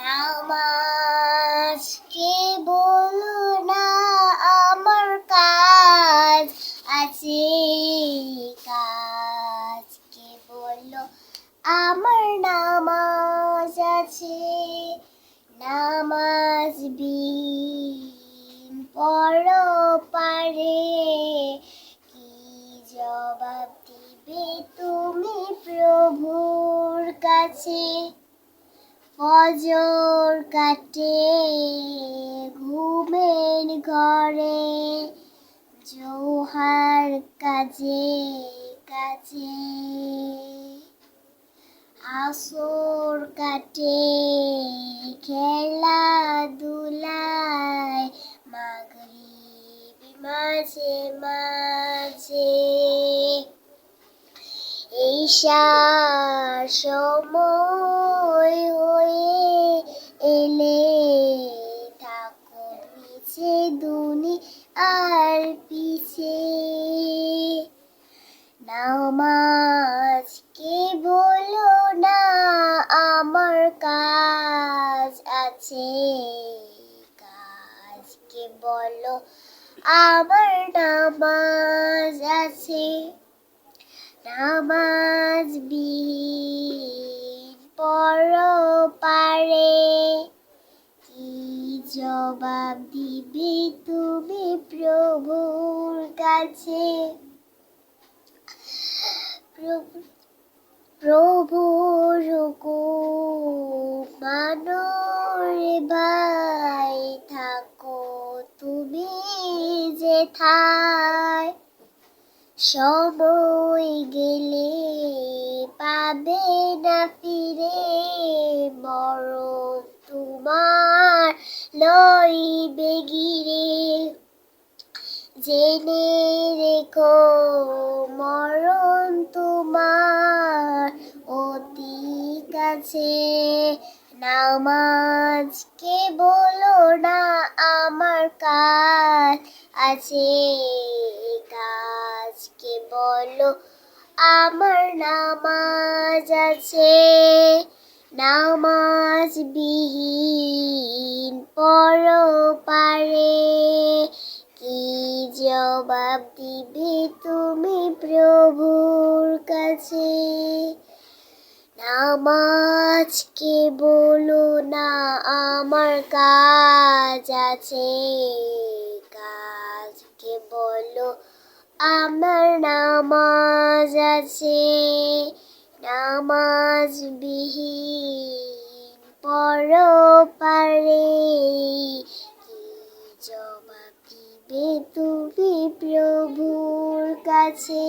নামাজ কে বলো না আমার কাজ? আছে কাজ কে বলো? আমার নামাজ আছে। নামাজ বিন পড়ো পারে। কি জবাব দিবে তুমি প্রভুর কাছে? ফজর কাটে, ঘুমের ঘরে, জোহার কাজে কাজে। আসর কাটে খেলা দুলায় মাগরিব মাঝে মাঝে। ঈশার সময় হয়ে আর পিছে নামাজ কে বলো না, আমার কাজ আছে। কাজ কে বলো, আমার নামাজ আছে। নামাজ বিহীন পড়ো জবাব দিবে তুমি প্রভুর কাছে। প্রভু প্রভু রুকু রে ভাই থাকো তুমি যে যেথায় সময় গেলে পাবে না ফিরে, মরণ তোমার লইবে গিরে জেনে রেখো, মরণ তোমার অতি কাছে। নামাজ কে বলো না আমার কাজ আছে। কাজকে বলো আমার নামাজ আছে। নামাজ বিহীন পড়ো পারে। কি জবাব দিবে তুমি প্রভুর কাছে? নামাজকে বলো না, আমার কাজ আছে। কাজকে বলো, আমার নামাজ আছে। নামাজ বিহীন পড়ো পারে। কি জবাব দিবে তুমি প্রভুর কাছে?